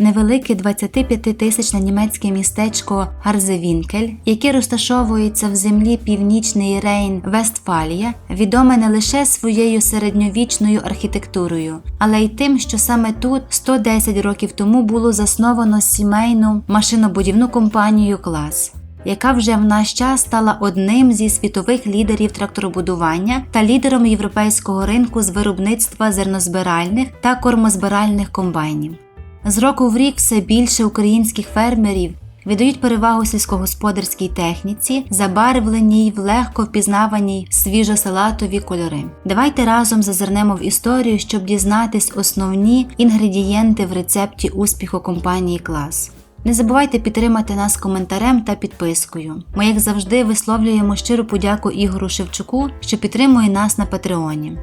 невелике 25-тисячне німецьке містечко Гарзевінкель, яке розташовується в землі Північний Рейн Вестфалія, відоме не лише своєю середньовічною архітектурою, але й тим, що саме тут 110 років тому було засновано сімейну машинобудівну компанію Клас. Яка вже в наш час стала одним зі світових лідерів тракторобудування та лідером європейського ринку з виробництва зернозбиральних та кормозбиральних комбайнів. З року в рік все більше українських фермерів віддають перевагу сільськогосподарській техніці, забарвленій в легко впізнаваній свіжо-салатові кольори. Давайте разом зазирнемо в історію, щоб дізнатись основні інгредієнти в рецепті успіху компанії Клас. Не забувайте підтримати нас коментарем та підпискою. Ми, як завжди, висловлюємо щиру подяку Ігору Шевчуку, що підтримує нас на Патреоні.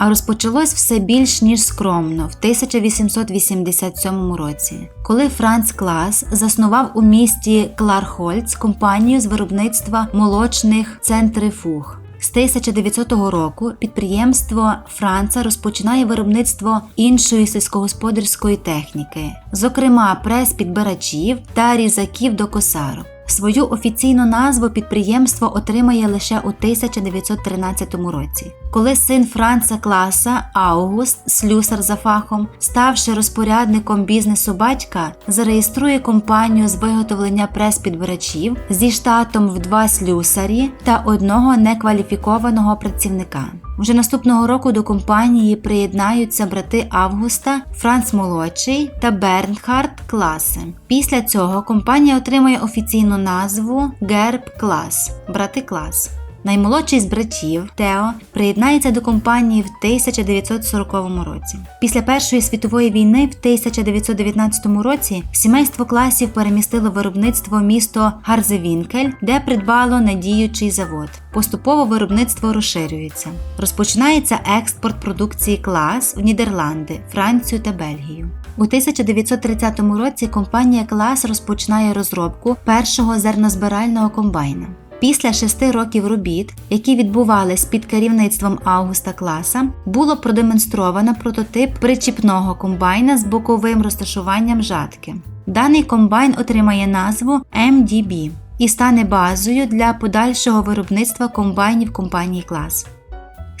А розпочалось все більш ніж скромно в 1887 році, коли Франц Клас заснував у місті Клархольц компанію з виробництва молочних центрифуг. З 1900 року підприємство Франца розпочинає виробництво іншої сільськогосподарської техніки, зокрема прес-підбирачів та різаків до косарок. Свою офіційну назву підприємство отримає лише у 1913 році, коли син Франца Класа Аугуст, слюсар за фахом, ставши розпорядником бізнесу батька, зареєструє компанію з виготовлення прес-підбирачів зі штатом в два слюсарі та одного некваліфікованого працівника. Вже наступного року до компанії приєднаються брати Августа, Франц Молодший та Бернхард Класи. Після цього компанія отримує офіційну назву Герб Клас брати Клас. Наймолодший з братів Тео приєднається до компанії в 1940 році. Після Першої світової війни в 1919 році сімейство класів перемістило виробництво в місто Гарзевінкель, де придбало надіючий завод. Поступово виробництво розширюється. Розпочинається експорт продукції клас в Нідерланди, Францію та Бельгію. У 1930 році компанія Клас розпочинає розробку першого зернозбирального комбайна. Після шести років робіт, які відбувались під керівництвом Августа Класа, було продемонстровано прототип причіпного комбайна з боковим розташуванням жатки. Даний комбайн отримає назву MDB і стане базою для подальшого виробництва комбайнів компанії Клас.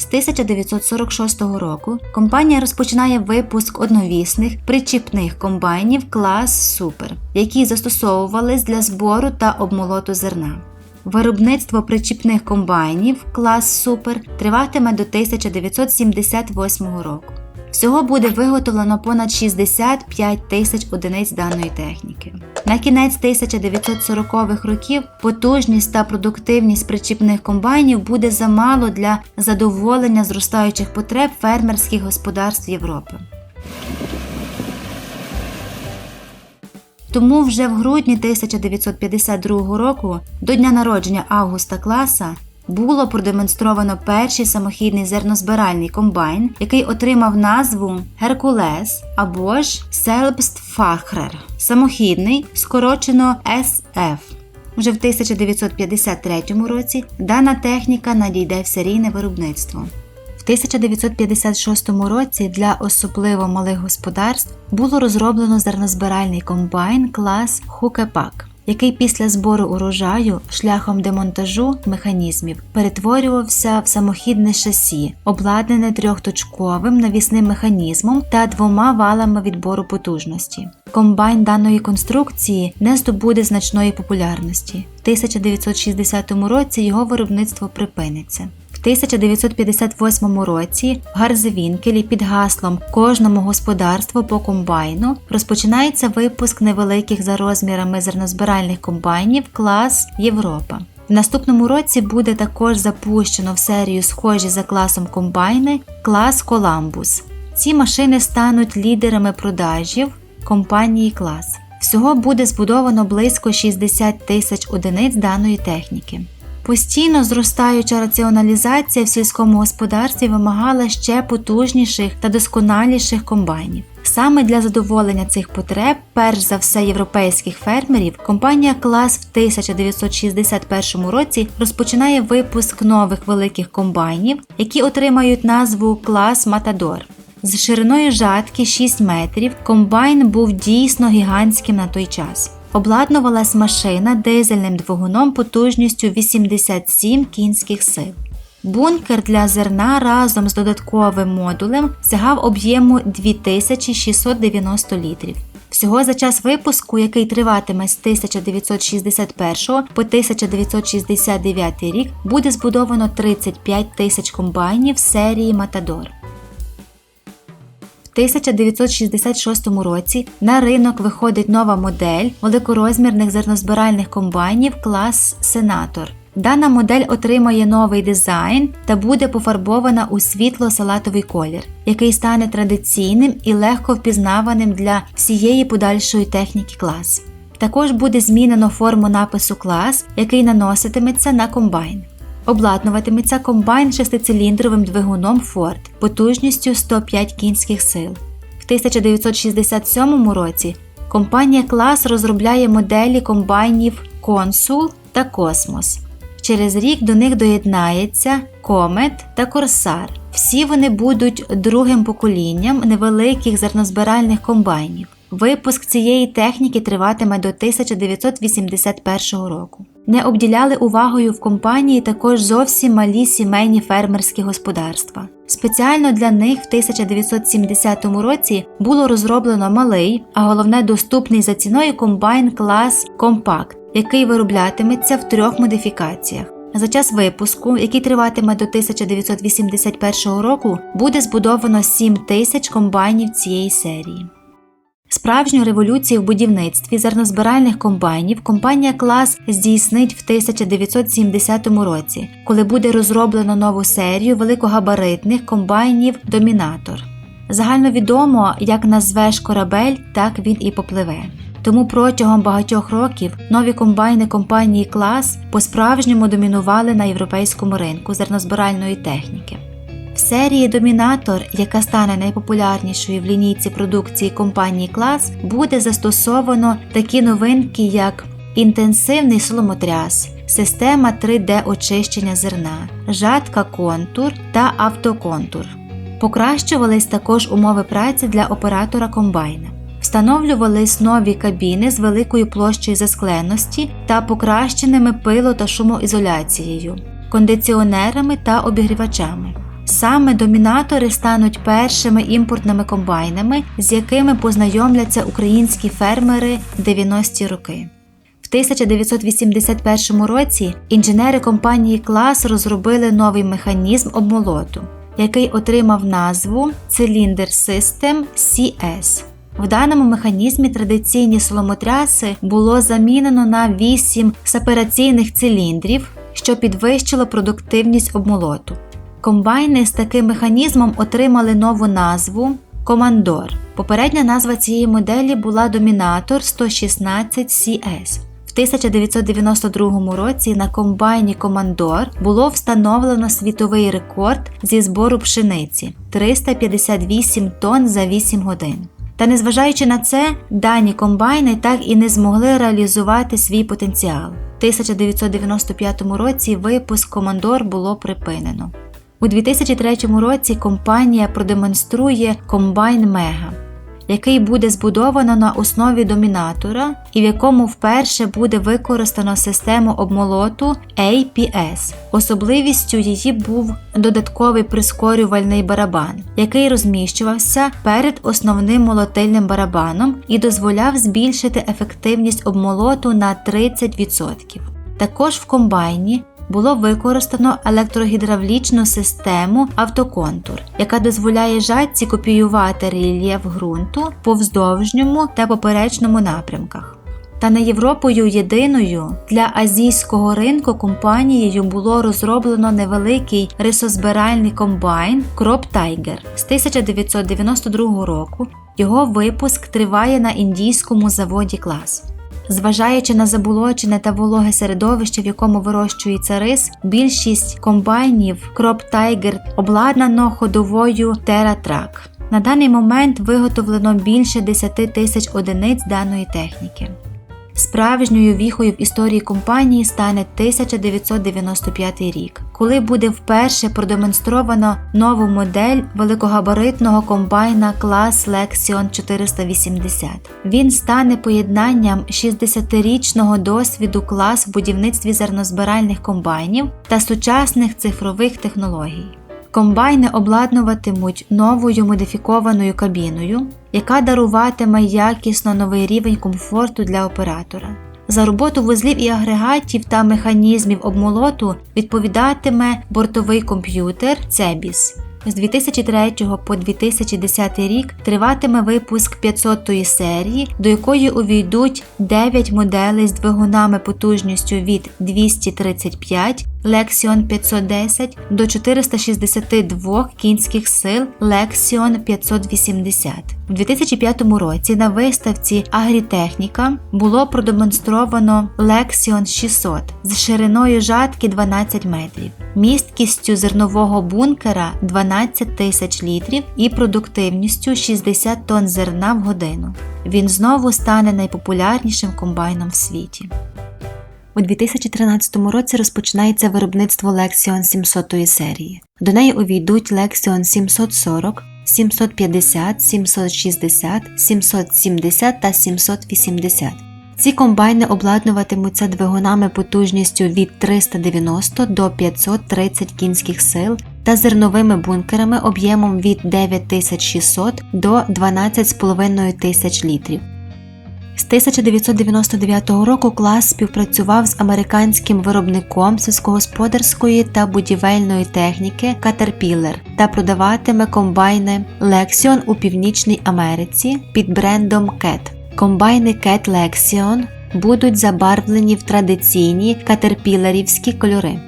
З 1946 року компанія розпочинає випуск одновісних причіпних комбайнів клас Супер, які застосовувались для збору та обмолоту зерна. Виробництво причіпних комбайнів клас Супер триватиме до 1978 року. Всього буде виготовлено понад 65 тисяч одиниць даної техніки. На кінець 1940-х років потужність та продуктивність причіпних комбайнів буде замало для задоволення зростаючих потреб фермерських господарств Європи. Тому вже в грудні 1952 року, до дня народження Августа Класа, було продемонстровано перший самохідний зернозбиральний комбайн, який отримав назву Геркулес або ж Selbstfacher. Самохідний, скорочено SF. Вже в 1953 році дана техніка надійде в серійне виробництво. В 1956 році для особливо малих господарств було розроблено зернозбиральний комбайн клас Хукепак, який після збору урожаю шляхом демонтажу механізмів перетворювався в самохідне шасі, обладнане трьохточковим навісним механізмом та двома валами відбору потужності. Комбайн даної конструкції не здобуде значної популярності. В 1960 році його виробництво припиниться. В 1958 році в Гарзевінкелі під гаслом Кожному господарству по комбайну розпочинається випуск невеликих за розмірами зернозбиральних комбайнів клас Європа. В наступному році буде також запущено в серію схожі за класом комбайни клас Коламбус. Ці машини стануть лідерами продажів компанії клас. Всього буде збудовано близько 60 тисяч одиниць даної техніки. Постійно зростаюча раціоналізація в сільському господарстві вимагала ще потужніших та досконаліших комбайнів. Саме для задоволення цих потреб, перш за все європейських фермерів, компанія Клас в 1961 році розпочинає випуск нових великих комбайнів, які отримають назву Клас Матадор. З шириною жатки 6 метрів комбайн був дійсно гігантським на той час. Обладнувалась машина дизельним двигуном потужністю 87 кінських сил. Бункер для зерна разом з додатковим модулем сягав об'єму 2690 літрів. Всього за час випуску, який триватиме з 1961 по 1969 рік, буде збудовано 35 тисяч комбайнів серії Матадор. В 1966 році на ринок виходить нова модель великорозмірних зернозбиральних комбайнів клас Сенатор. Дана модель отримає новий дизайн та буде пофарбована у світло-салатовий колір, який стане традиційним і легко впізнаваним для всієї подальшої техніки клас. Також буде змінено форму напису клас, який наноситиметься на комбайн. Обладнуватиметься комбайн шестициліндровим двигуном Ford потужністю 105 кінських сил. В 1967 році компанія клас розробляє моделі комбайнів Консул та Космос. Через рік до них доєднається Комет та Корсар. Всі вони будуть другим поколінням невеликих зернозбиральних комбайнів. Випуск цієї техніки триватиме до 1981 року. Не обділяли увагою в компанії також зовсім малі сімейні фермерські господарства. Спеціально для них в 1970 році було розроблено малий, а головне доступний за ціною комбайн клас Compact, який вироблятиметься в трьох модифікаціях. За час випуску, який триватиме до 1981 року, буде збудовано 7 тисяч комбайнів цієї серії. Справжню революцію в будівництві зернозбиральних комбайнів компанія Клас здійснить в 1970 році, коли буде розроблено нову серію великогабаритних комбайнів Домінатор. Загальновідомо, як назвеш корабель, так він і попливе. Тому протягом багатьох років нові комбайни компанії Клас по-справжньому домінували на європейському ринку зернозбиральної техніки. Серії Домінатор, яка стане найпопулярнішою в лінійці продукції компанії Клас, буде застосовано такі новинки, як інтенсивний соломотряс, система 3D очищення зерна, жатка контур та автоконтур. Покращувались також умови праці для оператора комбайна. Встановлювались нові кабіни з великою площею заскленості та покращеними пило та шумоізоляцією, кондиціонерами та обігрівачами. Саме домінатори стануть першими імпортними комбайнами, з якими познайомляться українські фермери в 90-ті роки. В 1981 році інженери компанії Клас розробили новий механізм обмолоту, який отримав назву Cylinder System CS. В даному механізмі традиційні соломотряси було замінено на 8 сепараційних циліндрів, що підвищило продуктивність обмолоту. Комбайни з таким механізмом отримали нову назву Командор. Попередня назва цієї моделі була Домінатор 116 CS. В 1992 році на комбайні Командор було встановлено світовий рекорд зі збору пшениці 358 тонн за 8 годин. Та незважаючи на це, дані комбайни так і не змогли реалізувати свій потенціал. В 1995 році випуск Командор було припинено. У 2003 році компанія продемонструє комбайн Мега, який буде збудовано на основі домінатора і в якому вперше буде використано систему обмолоту APS. Особливістю її був додатковий прискорювальний барабан, який розміщувався перед основним молотильним барабаном і дозволяв збільшити ефективність обмолоту на 30%. Також в комбайні було використано електрогідравлічну систему автоконтур, яка дозволяє жатці копіювати рельєф ґрунту по вздовжньому та поперечному напрямках. Та не Європою єдиною для азійського ринку компанією було розроблено невеликий рисозбиральний комбайн Crop Tiger з 1992 року. Його випуск триває на індійському заводі клас. Зважаючи на заболочене та вологе середовище, в якому вирощується рис, більшість комбайнів Crop Tiger обладнано ходовою TerraTrack. На даний момент виготовлено більше 10 тисяч одиниць даної техніки. Справжньою віхою в історії компанії стане 1995 рік, коли буде вперше продемонстровано нову модель великогабаритного комбайна клас Lexion 480. Він стане поєднанням 60-річного досвіду клас в будівництві зернозбиральних комбайнів та сучасних цифрових технологій. Комбайни обладнуватимуть новою модифікованою кабіною, яка даруватиме якісно новий рівень комфорту для оператора. За роботу вузлів і агрегатів та механізмів обмолоту відповідатиме бортовий комп'ютер CEBIS. З 2003 по 2010 рік триватиме випуск 500-ї серії, до якої увійдуть 9 моделей з двигунами потужністю від 235 Lexion 510 до 462 кінських сил Lexion 580. У 2005 році на виставці Агрітехніка було продемонстровано Lexion 600 з шириною жатки 12 метрів, місткістю зернового бункера 12 тисяч літрів і продуктивністю 60 тонн зерна в годину. Він знову стане найпопулярнішим комбайном в світі. У 2013 році розпочинається виробництво Lexion 700 серії. До неї увійдуть Lexion 740, 750, 760, 770 та 780. Ці комбайни обладнуватимуться двигунами потужністю від 390 до 530 кінських сил та зерновими бункерами об'ємом від 9600 до 12,5 тисяч літрів. З 1999 року клас співпрацював з американським виробником сільськогосподарської та будівельної техніки Caterpillar та продаватиме комбайни Lexion у Північній Америці під брендом CAT. Комбайни CAT Lexion будуть забарвлені в традиційні катерпілерівські кольори.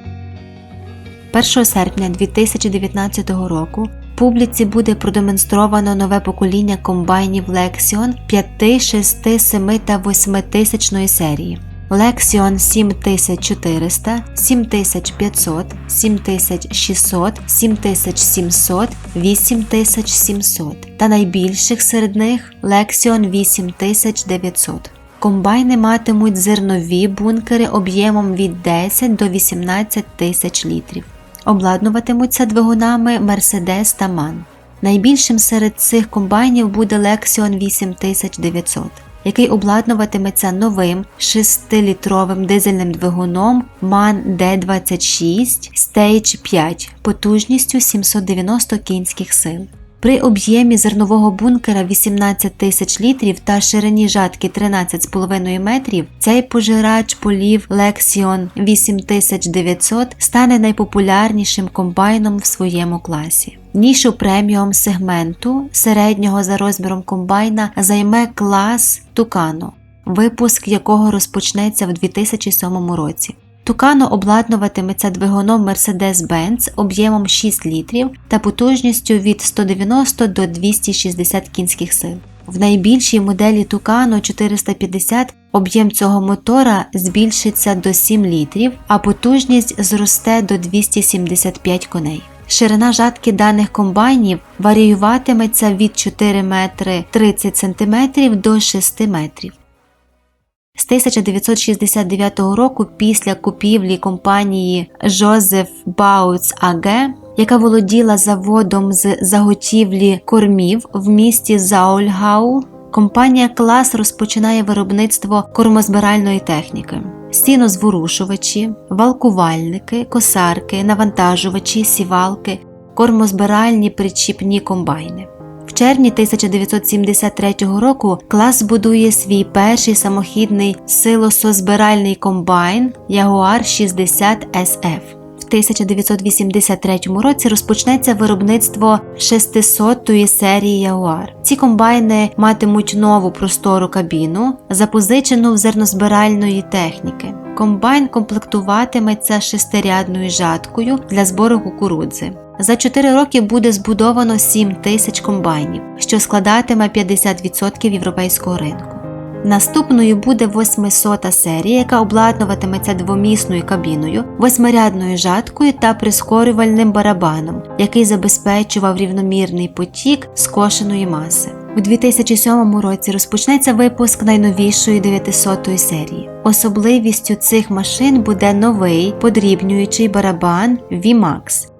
1 серпня 2019 року публіці буде продемонстровано нове покоління комбайнів Lexion 5, 6, 7 та 8 тисячної серії. Lexion 7400, 7500, 7600, 7700, 8700 та найбільших серед них Lexion 8900. Комбайни матимуть зернові бункери об'ємом від 10 до 18 тисяч літрів. Обладнуватимуться двигунами Mercedes та MAN. Найбільшим серед цих комбайнів буде Lexion 8900, який обладнуватиметься новим 6-літровим дизельним двигуном MAN D26 Stage 5 потужністю 790 кінських сил. При об'ємі зернового бункера 18 тисяч літрів та ширині жатки 13,5 метрів цей пожирач полів Lexion 8900 стане найпопулярнішим комбайном в своєму класі. Нішу преміум сегменту середнього за розміром комбайна займе клас Tucano, випуск якого розпочнеться в 2007 році. Тукано обладнуватиметься двигуном Mercedes-Benz об'ємом 6 літрів та потужністю від 190 до 260 кінських сил. В найбільшій моделі Tucano 450 об'єм цього мотора збільшиться до 7 літрів, а потужність зросте до 275 коней. Ширина жатки даних комбайнів варіюватиметься від 4 метри 30 см до 6 метрів. З 1969 року після купівлі компанії Жозеф Бауц АГ, яка володіла заводом з заготівлі кормів в місті Заульгау, компанія Клас розпочинає виробництво кормозбиральної техніки. Сінозворушувачі, валкувальники, косарки, навантажувачі, сівалки, кормозбиральні причіпні комбайни. В червні 1973 року клас будує свій перший самохідний силосозбиральний комбайн Jaguar 60 SF. В 1983 році розпочнеться виробництво 600-ї серії Jaguar. Ці комбайни матимуть нову простору кабіну, запозичену в зернозбиральної техніки. Комбайн комплектуватиметься шестирядною жаткою для збору кукурудзи. За 4 роки буде збудовано 7 тисяч комбайнів, що складатиме 50% європейського ринку. Наступною буде 800 серія, яка обладнуватиметься двомісною кабіною, восьмирядною жаткою та прискорювальним барабаном, який забезпечував рівномірний потік скошеної маси. У 2007 році розпочнеться випуск найновішої 900 серії. Особливістю цих машин буде новий подрібнюючий барабан VMAX.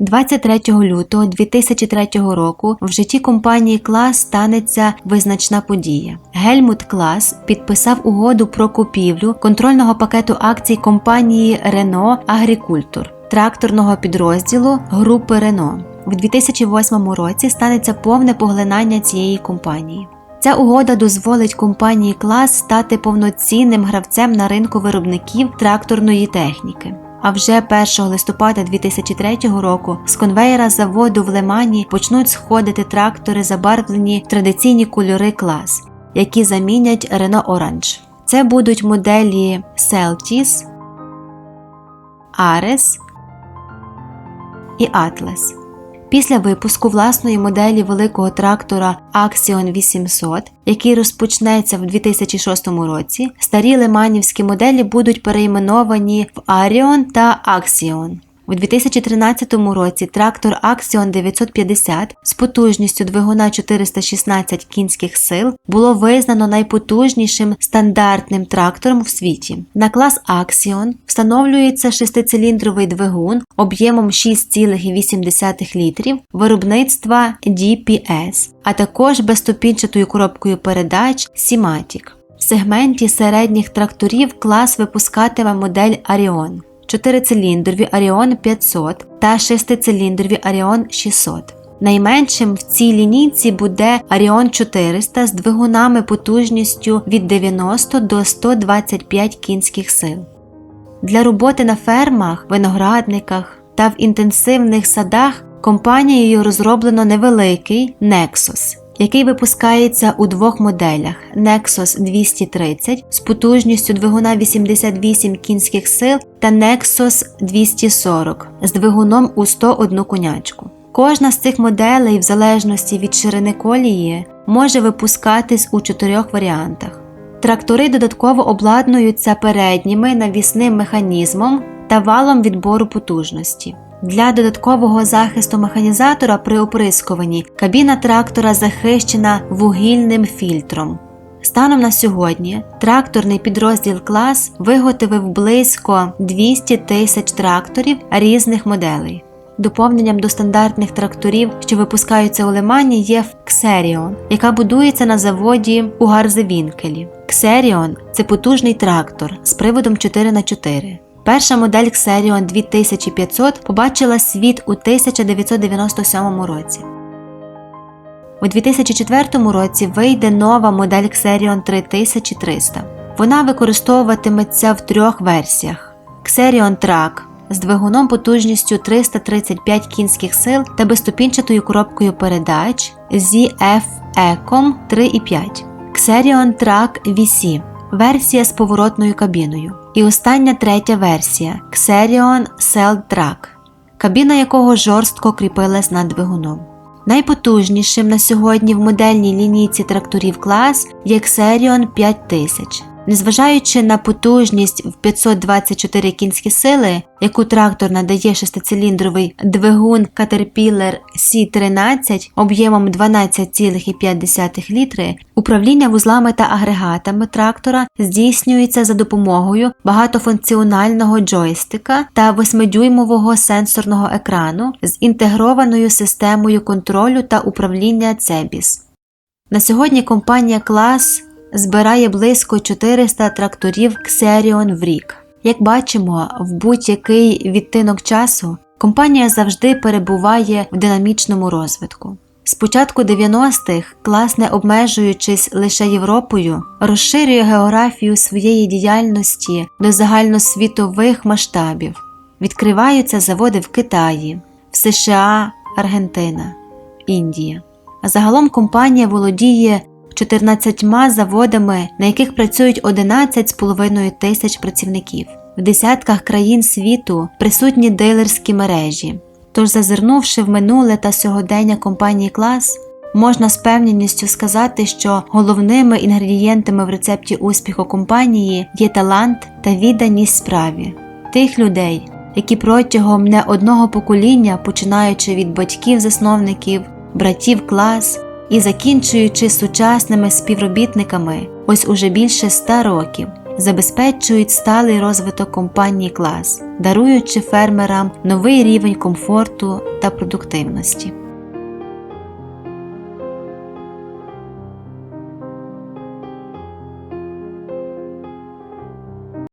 23 лютого 2003 року в житті компанії Клас станеться визначна подія. Гельмут Клас підписав угоду про купівлю контрольного пакету акцій компанії Renault Agriculture, тракторного підрозділу групи Renault. В 2008 році станеться повне поглинання цієї компанії. Ця угода дозволить компанії Клас стати повноцінним гравцем на ринку виробників тракторної техніки. А вже 1 листопада 2003 року з конвейера заводу в Лемані почнуть сходити трактори, забарвлені в традиційні кольори клас, які замінять Renault Orange. Це будуть моделі Celtis, Ares і Atlas. Після випуску власної моделі великого трактора Axion 800, який розпочнеться в 2006 році, старі леманівські моделі будуть перейменовані в Arion та Axion. У 2013 році трактор Axion 950 з потужністю двигуна 416 кінських сил було визнано найпотужнішим стандартним трактором в світі. На клас Axion встановлюється шестициліндровий двигун об'ємом 6,8 літрів виробництва DPS, а також безступінчатою коробкою передач Simatic. В сегменті середніх тракторів клас випускатиме модель Arion. 4-циліндрові Arion 500 та 6-циліндрові Arion 600. Найменшим в цій лінійці буде Arion 400 з двигунами потужністю від 90 до 125 кінських сил. Для роботи на фермах, виноградниках та в інтенсивних садах компанією розроблено невеликий Nexus який випускається у двох моделях Nexus 230 з потужністю двигуна 88 кінських сил та Nexus 240 з двигуном у 101 конячку. Кожна з цих моделей, в залежності від ширини колії, може випускатись у чотирьох варіантах. Трактори додатково обладнуються передніми навісним механізмом та валом відбору потужності. Для додаткового захисту механізатора при оприскуванні кабіна трактора захищена вугільним фільтром. Станом на сьогодні тракторний підрозділ клас виготовив близько 200 тисяч тракторів різних моделей. Доповненням до стандартних тракторів, що випускаються у Лимані, є Xerion, яка будується на заводі у Гарзевінкелі. Xerion – це потужний трактор з приводом 4х4. Перша модель Xerion 2500 побачила світ у 1997 році. У 2004 році вийде нова модель Xerion 3300. Вона використовуватиметься в трьох версіях: Xerion Track з двигуном потужністю 335 кінських сил та безступінчатою коробкою передач ZF Ecom 3.5, Xerion Track VC версія з поворотною кабіною. І остання третя версія Xerion Cell кабіна якого жорстко кріпилась над двигуном. Найпотужнішим на сьогодні в модельній лінійці тракторів клас є Xerion 5000. Незважаючи на потужність в 524 кінські сили, яку трактор надає шестициліндровий двигун Caterpillar C13 об'ємом 12,5 літри, управління вузлами та агрегатами трактора здійснюється за допомогою багатофункціонального джойстика та 8-дюймового сенсорного екрану з інтегрованою системою контролю та управління CEBIS. На сьогодні компанія клас збирає близько 400 тракторів Xerion в рік. Як бачимо, в будь-який відтинок часу компанія завжди перебуває в динамічному розвитку. З початку 90-х клас, не обмежуючись лише Європою, розширює географію своєї діяльності до загальносвітових масштабів. Відкриваються заводи в Китаї, в США, Аргентина, Індія. Загалом компанія володіє 14 заводами, на яких працюють 11,5 тисяч працівників. В десятках країн світу присутні дилерські мережі. Тож, зазирнувши в минуле та сьогодення компанії клас, можна з певністю сказати, що головними інгредієнтами в рецепті успіху компанії є талант та відданість справі тих людей, які протягом не одного покоління, починаючи від батьків-засновників, братів клас, і закінчуючи сучасними співробітниками, ось уже більше ста років. Забезпечують сталий розвиток компанії клас, даруючи фермерам новий рівень комфорту та продуктивності.